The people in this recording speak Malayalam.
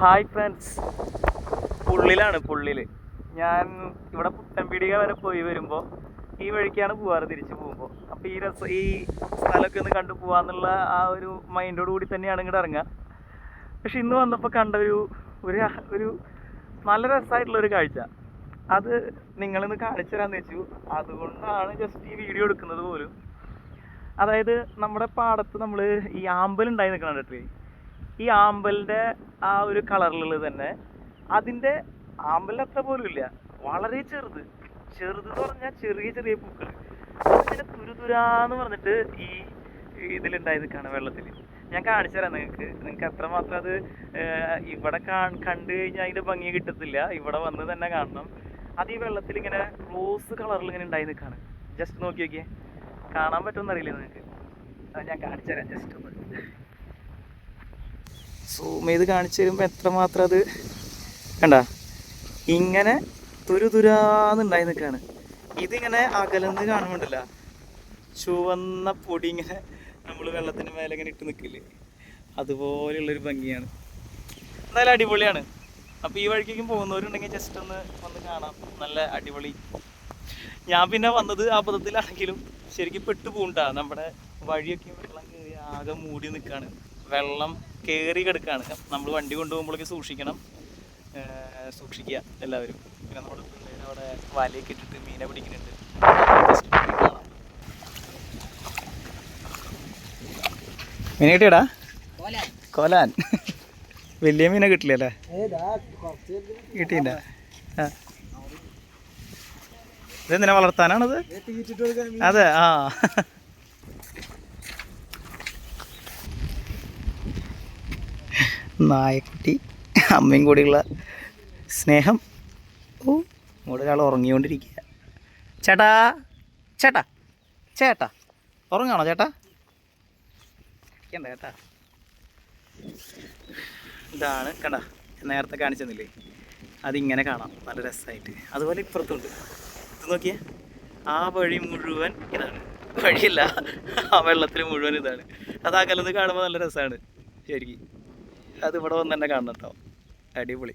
ഹായ് ഫ്രണ്ട്സ് പുള്ളിലാണ് പുള്ളിൽ ഞാൻ ഇവിടെ പുത്തൻപീടിക വരെ പോയി വരുമ്പോൾ ഈ വഴിക്കാണ് പോവാറ് തിരിച്ചു പോകുമ്പോൾ അപ്പോൾ ഈ രസം ഈ സ്ഥലമൊക്കെ ഒന്ന് കണ്ടു പോകാന്നുള്ള ആ ഒരു മൈൻഡോട് കൂടി തന്നെയാണ് ഇങ്ങോട്ട് ഇറങ്ങുക പക്ഷെ ഇന്ന് വന്നപ്പോൾ കണ്ട ഒരു ഒരു ഒരു നല്ല രസമായിട്ടുള്ള ഒരു കാഴ്ച. അത് നിങ്ങളിന്ന് കാണിച്ചു തരാന്ന് വെച്ചു. അതുകൊണ്ടാണ് ജസ്റ്റ് ഈ വീഡിയോ എടുക്കുന്നത് പോലും. അതായത് നമ്മുടെ പാടത്ത് നമ്മൾ ഈ ആമ്പൽ ഉണ്ടായി നിൽക്കണം കണ്ടിട്ടില്ലേ? ഈ ആമ്പലിന്റെ ആ ഒരു കളറിലുള്ളത് തന്നെ അതിന്റെ ആമ്പലിന്റെ അത്ര പോലും ഇല്ല. വളരെ ചെറുത്. ചെറുത് എന്ന് പറഞ്ഞാൽ ചെറിയ ചെറിയ പൂക്കൾ. അതിങ്ങനെ തുരുതുരാന്ന് പറഞ്ഞിട്ട് ഈ ഇതിലുണ്ടായി കാണാം വെള്ളത്തിൽ. ഞാൻ കാണിച്ചു തരാം നിങ്ങൾക്ക്. നിങ്ങൾക്ക് എത്രമാത്രം അത് ഇവിടെ കണ്ടു കഴിഞ്ഞാൽ അതിന്റെ ഭംഗി കിട്ടത്തില്ല. ഇവിടെ വന്ന് തന്നെ കാണണം. അത് ഈ വെള്ളത്തിൽ ഇങ്ങനെ റോസ് കളറിൽ ഇങ്ങനെ ഉണ്ടായി നിൽക്കാണ് ജസ്റ്റ് നോക്കി നോക്കിയേ. കാണാൻ പറ്റുമെന്ന് അറിയില്ല നിങ്ങൾക്ക്. അത് ഞാൻ കാണിച്ചു തരാം. ജസ്റ്റ് ഒന്ന്. സൂം ചെയ്ത് കാണിച്ചു തരുമ്പോൾ എത്രമാത്രം അത് കണ്ട? ഇങ്ങനെ തുരുതുരാന്നുണ്ടായി നിൽക്കുകയാണ് ഇതിങ്ങനെ അകലെന്ന് കാണുന്നുണ്ടല്ല ചുവന്ന പൊടി ഇങ്ങനെ നമ്മൾ വെള്ളത്തിന് മേലെ ഇങ്ങനെ ഇട്ട് നിൽക്കില്ലേ അതുപോലെയുള്ളൊരു ഭംഗിയാണ്. എന്തായാലും അടിപൊളിയാണ്. അപ്പോൾ ഈ വഴിക്കേക്കും പോകുന്നവരുണ്ടെങ്കിൽ ജസ്റ്റ് ഒന്ന് വന്ന് കാണാം. നല്ല അടിപൊളി. ഞാൻ പിന്നെ വന്നത് അബദ്ധത്തിലാണെങ്കിലും ശരിക്കും പെട്ടു പോണ്ടാ നമ്മുടെ വഴിയൊക്കെ വെള്ളം കയറി ആകെ മൂടി നിൽക്കുകയാണ് വെള്ളം കയറി കിടക്കുകയാണ് നമ്മൾ വണ്ടി കൊണ്ടുപോകുമ്പോഴേക്ക് സൂക്ഷിക്കണം. സൂക്ഷിക്കുക എല്ലാവരും. പിന്നെ നമ്മുടെ പിള്ളേർ അവിടെ വലയൊക്കെ ഇട്ടിട്ട് മീനെ പിടിക്കുന്നുണ്ട്. മീനെ കിട്ടിയടാ? കോലാൻ. വലിയ മീനെ കിട്ടില്ലല്ലേ? കിട്ടിയില്ല. ആ. ഇതെന്തിനാ വളർത്താനാണത്? അതെ ആ. നായക്കുട്ടി അമ്മയും കൂടിയുള്ള സ്നേഹം. ഓ ഇവിടെ ഒരാൾ ഉറങ്ങിക്കൊണ്ടിരിക്കുക ചേട്ടാ ചേട്ടാ ചേട്ടാ ഉറങ്ങാണോ ചേട്ടാ? എന്താ ചേട്ടാ. ഇതാണ് കണ്ട നേരത്തെ കാണിച്ചെന്നില്ലേ അതിങ്ങനെ കാണാം നല്ല രസമായിട്ട് അതുപോലെ ഇപ്പുറത്തുണ്ട്. ഇത് നോക്കിയേ ആ വഴി മുഴുവൻ ഇതാണ്. വഴിയല്ല ആ വെള്ളത്തിൽ മുഴുവൻ ഇതാണ്. അത് അകലത്ത് കാണുമ്പോൾ നല്ല രസമാണ് ശരിക്കും. അത് ഇവിടെ വന്ന് തന്നെ കാണണം കേട്ടോ അടിപൊളി.